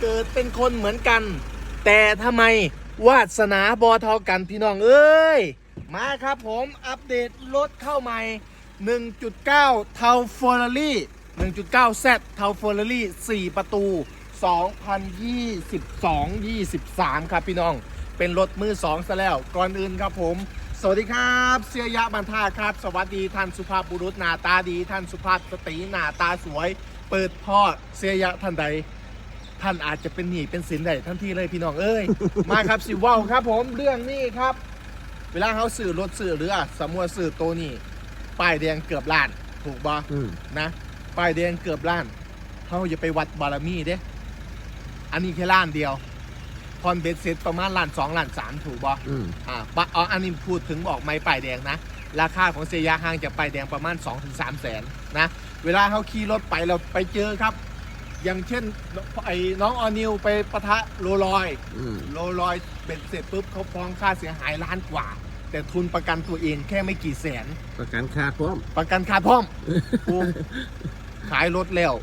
เกิดเป็นคนเหมือนกัน แต่ทำไมวาสนาบอท่ากันพี่น้องเอ้ย มาครับผมอัปเดตรถเข้าใหม่ 1.9 เทาฟอร์รี่1.9 Z เทาฟอร์รี่ 4 ประตู 2022-23 ครับพี่น้อง เป็นรถมือสองซะแล้ว ก่อนอื่นครับผม สวัสดีครับ เสียยะบันทาครับ สวัสดีท่านสุภาพบุรุษหน้าตาดี ท่านสุภาพสตรีหน้าตาสวย เปิดพ่อเสียยะท่านใด ท่านอาจจะเป็นหนี้เป็นสินได้ทันทีเลยพี่น้องเอ้ย มาครับสิเว้าวครับผมเรื่องนี้ครับ เวลาเขาสื่อรถสื่อเรือสมมติว่าสื่อตัวนี้ป้ายแดงเกือบล้าน ถูกบ่อืม นะป้ายแดงเกือบล้านเขาอย่าไปวัดบารมีเด้ อันนี้แค่ล้านเดียวพรเบ็ดเสร็จประมาณล้านสองล้านสามถูกบ่อืม อ่าปะอ๋ออันนี้พูดถึงบอกไม่ป้ายแดงนะ ราคาของเซียาห่างจากป้ายแดงประมาณ2-3แสนนะ เวลาเขาขี่รถไปเราไปเจอครับ อย่างเช่นไอ้น้องออนิวไปปะทะโรลอยอืมโรลอยเป็นเสร็จปุ๊บเขาฟ้องค่าเสียหายล้านกว่า แต่ทุนประกันตัวเองแค่ไม่กี่แสน ประกันค่าพร้อม ประกันขาดพร้อมกูขายรถแล้ว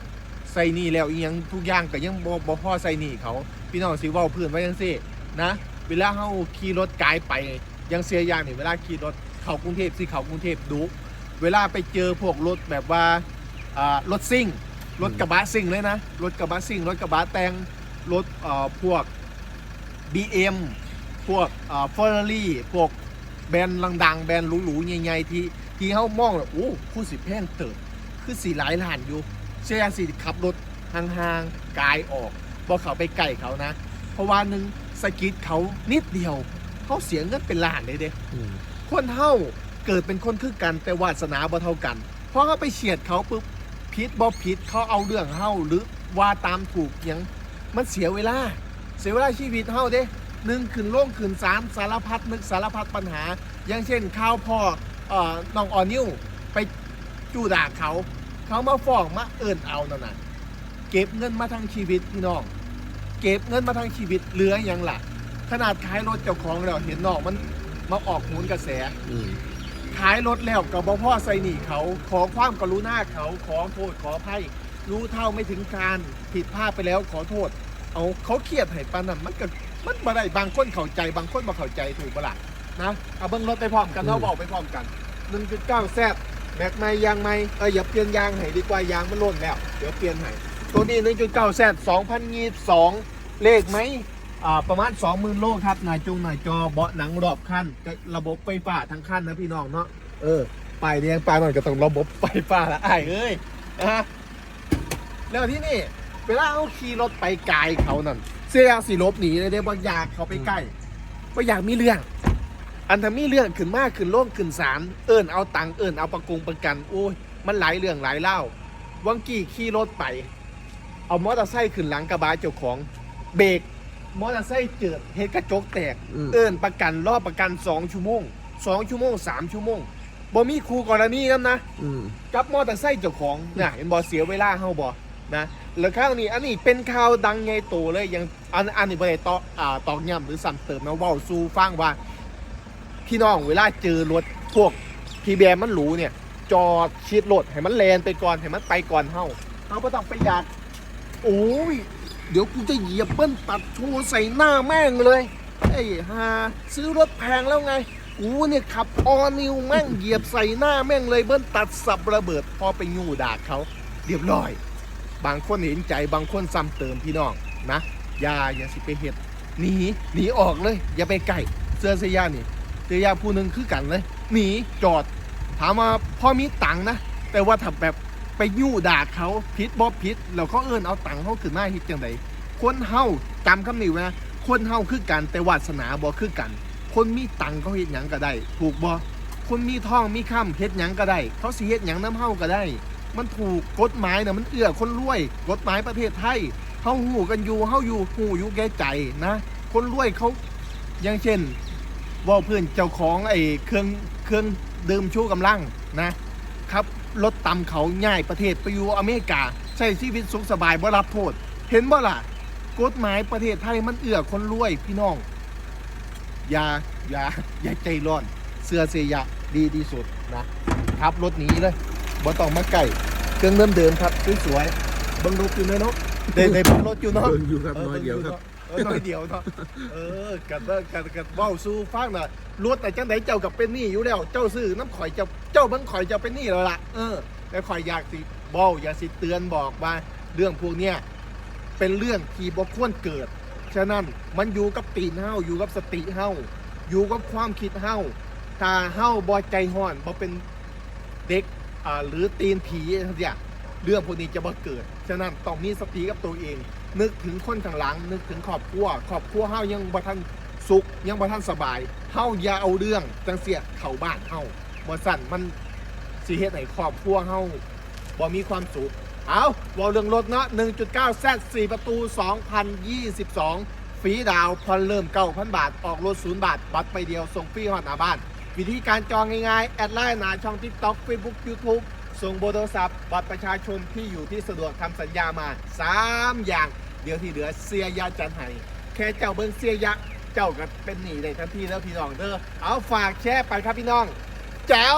ใส่หนี่แล้วอีหยังทุกอย่างก็ยังบ่บ่พอใส่หนี่เขา พี่น้องสิเว้าเพื่อนไว้จังซี่นะเวลาเฮาขี่รถไกลไปยังเสียอย่างนี่เวลาขี่รถเข้ากรุงเทพสิเข้ากรุงเทพดุเวลาไปเจอพวกรถแบบว่าอ่ารถซิ่ง รถกระบะซิ่งเลยนะ รถกระบะซิ่ง รถกระบะแต่งรถเอ่อพวก BM พวกเอ่อ Ferrari พวกแบรนด์ดังๆ แบรนด์หรูๆใหญ่ๆที่ที่เขามองแล้วโอ้คู่สิแพงเติบคือสีหลายล้านอยู่เชียสิขับรถห่างๆกายออกบ่เขาไปใกล้เขานะ เพราะว่าหนึ่งสะกิดเขานิดเดียวเขาเสียเงินเป็นล้านเลยเด้อืมคนเท่าเกิดเป็นคนคือกันแต่วาสนาบ่เท่ากันเพราะเขาไปเฉียดเขาปุ๊บ พิษบ่พิษเขาเอาเรื่องเฮาหรือว่าตามถูกยังมันเสียเวลา เสียเวลาชีวิตเฮาเด้หนึ่งขึ้นโล่งขึ้นสามสารพัดนึกสารพัดปัญหา อย่างเช่นข้าวพ่อเอ่อน้องออนิวไปจู่ด่าเขา เขามาฟ้องมาเอินเอานั่นน่ะเก็บเงินมาทั้งชีวิตพี่น้อง เก็บเงินมาทั้งชีวิตเหลือหยังล่ะขนาดขายรถเจ้าของแล้วเห็นน้องมันมาออกโหนกระแสอื ขายรถแล้วกับบ่พ่อใส่หนีเขาขอความกรุณาเขาขอโทษขออภัยรู้เท่าไม่ถึงการผิดพลาดไปแล้วขอโทษ เอาเขาเครียดให้ปานนั้นมันก็มันบ่ได้บางคนเข้าใจบางคนบ่เข้าใจถูกปะล่ะนะเอาเบิ่งรถไปพร้อมกันเราบอกไปพร้อมกัน1.9แซดแม็กไม่ยางไม่เอออย่าเปลี่ยนยางให้ดีกว่ายางมันล่นแล้ว เดี๋ยวเปลี่ยนให้ตัวนี้1.9แซด2022 เลขไหมอ่า ประมาณ 20,000 โลครับหน้าจงหน้าจอเบาะหนังรอบคันก็ระบบไฟฟ้าทั้งคันนะพี่น้องเนาะเออป้ายแดงป้ายมันก็ต้องระบบไฟฟ้าละไอ้เอ้ยนะฮะแล้วที่นี่เวลาเอาขี่รถไปไกลเขานั่นเสียสีลบหนีเลยเด้บ่อยากเขาไปใกล้บ่อยากมีเรื่อง อันทำมีเรื่องขึ้นมากขึ้นโล่งขึ้นศาลเอิญเอาตังเอิญเอาประกงประกันโอ้ยมันหลายเรื่องหลายเล่าวังกี้ขี่รถไป เอามอเตอร์ไซค์ขึ้นหลังกระบะเจ้าของเบรก มอเตอร์ไซค์เจิดเหตุกระจกแตก อืม เอิญประกันรอบประกัน2ชั่วโมง2ชั่วโมง3ชั่วโมงบ่มีครูกรณีนำนะ อืม กับมอเตอร์ไซค์เจ้าของเนี่ยเห็นบอเสียเวลาเฮาบอนะแล้วข้างนี้อันนี้เป็นข่าวดังใหญ่โตเลยยังอันอันนี้บ่ได้ตอกอ่าตอกย้ำหรือซ้ำเติมนะเว้าสู่ฟังว่า พี่น้องเวลาเจอรถพวกพีแบมันหรูเนี่ย จอดชิดรถให้มันแลนไปก่อนให้มันไปก่อนเฮาเฮาบ่ต้องไปอยากโอ้ย เดี๋ยวกูจะเหยียบเบิ้ลตัดโชว์ใส่หน้าแม่งเลย ไอ้ฮาซื้อรถแพงแล้วไง กูเนี่ยขับออนิวแม่งเหยียบใส่หน้าแม่งเลยเบิ้ลตัดสับระเบิดพอไปงูด่าเขาเรียบร้อย บางคนเห็นใจบางคนซ้ำเติมพี่น้องนะอย่าอย่าสิไปเห็ดหนีหนีออกเลย อย่าไปใกล้เสื้อเสียานี่เสียาผู้หนึ่งคือกันเลยหนีจอด ถามว่าพ่อมีตังค์นะ แต่ว่าถ้าแบบ ไปยู่ด่าเขาพิษบอพิษแล้วเขาเอิ้นเอาตังค์เขาขึ้นมาฮ็ดจังไดคนเฮาจำคำนี้ไว้นะคนเฮาคือกันแต่วาสนาบ่คือกัน คนมีตังค์เขาเฮ็ดหยังก็ได้ ถูกบ่คนมีทองมีค่ำเฮ็ดหยังก็ได้ เขาสิเฮ็ดหยังน้ำเฮาก็ได้ มันถูกกฎหมายนะมันเอื้อคนรวยกฎหมายประเทศไทยเฮาหูกันอยู่เฮาอยู่หูอยู่แก่ใจนะ คนรวยเขาอย่างเช่นว่าเพื่อนเจ้าของไอ้เครื่องเครื่องดื่มชูกำลังนะ ครับ รถตำเขาง่ายประเทศไปอยู่อเมริกา ใช้ชีวิตสุขสบายบ่รับโทษ เห็นบ่ล่ะกฎหมายประเทศไทยมันเอื้อคนรวยพี่น้อง อย่าอย่าอย่าใจร้อน เสื้อเสียยะดีที่สุดนะครับรถหนีเลยบ่ต้องมาใกล้เครื่องเดิมๆครับสวยๆเบังรูปอยู่ไหมเนาะได้ได้เบิ่งรถอยู่เนาะ เบิ่งอยู่ครับน้อยเดียวครับ เออน้อยเดียวเนาะเออกันเด้อกันกันเว้าสู้ฟังน่ะรถแต่จังไดเจ้ากับเป็นหนี้อยู่แล้ว เจ้าซื้อน้ำข่อยเจ้าเจ้าเบิ่งข่อยเจ้าเป็นหนี้แล้วล่ะเออแต่ข่อยอยากสิเว้าอยากสิเตือนบอกว่าเรื่องพวกเนี้ยเป็นเรื่องที่บ่ควรเกิด ฉะนั้นมันอยู่กับตีนเฮาอยู่กับสติเฮาอยู่กับความคิดเฮาถ้าเฮาบ่ใจห้อนบ่เป็นเด็กอ่าหรือตีนผีอะไรอย่างเรื่องพวกนี้จะบ่เกิด ฉะนั้นต้องมีสติกับตัวเอง นึกถึงคนข้างหลัง นึกถึงครอบครัวครอบครัวเฮายังบ่ทันสุขยังบ่ทันสบายเฮาอย่าเอาเรื่องจังเสียเข้าบ้านเฮาบ่สั่นมันสิเฮ็ดให้ครอบครัวเฮาบ่มีความสุขเอาวอลเรื่องรถเนาะ1.9 Z 4ประตู 2022 ฟรีดาวน์ผ่อนเริ่ม9,000บาท ออกรถ0บาท บัตรไปเดียว ส่งฟรีหอดหน้าบ้าน วิธีการจองง่ายๆ แอดไลน์หน้าช่อง TikTok Facebook YouTube ส่งเบอร์โทรศัพท์ บัตรประชาชนที่อยู่ที่สะดวกทำสัญญามา 3 อย่าง ดี๋ยวที่เหลือเสียยาจันไห้แค่เจ้าเบิ้งเสียยะเจ้าก็เป็นหนีได้ทันทีแล้วพี่น้องเด้อเอาฝากแชร์ไปครับพี่น้องแจ๋ว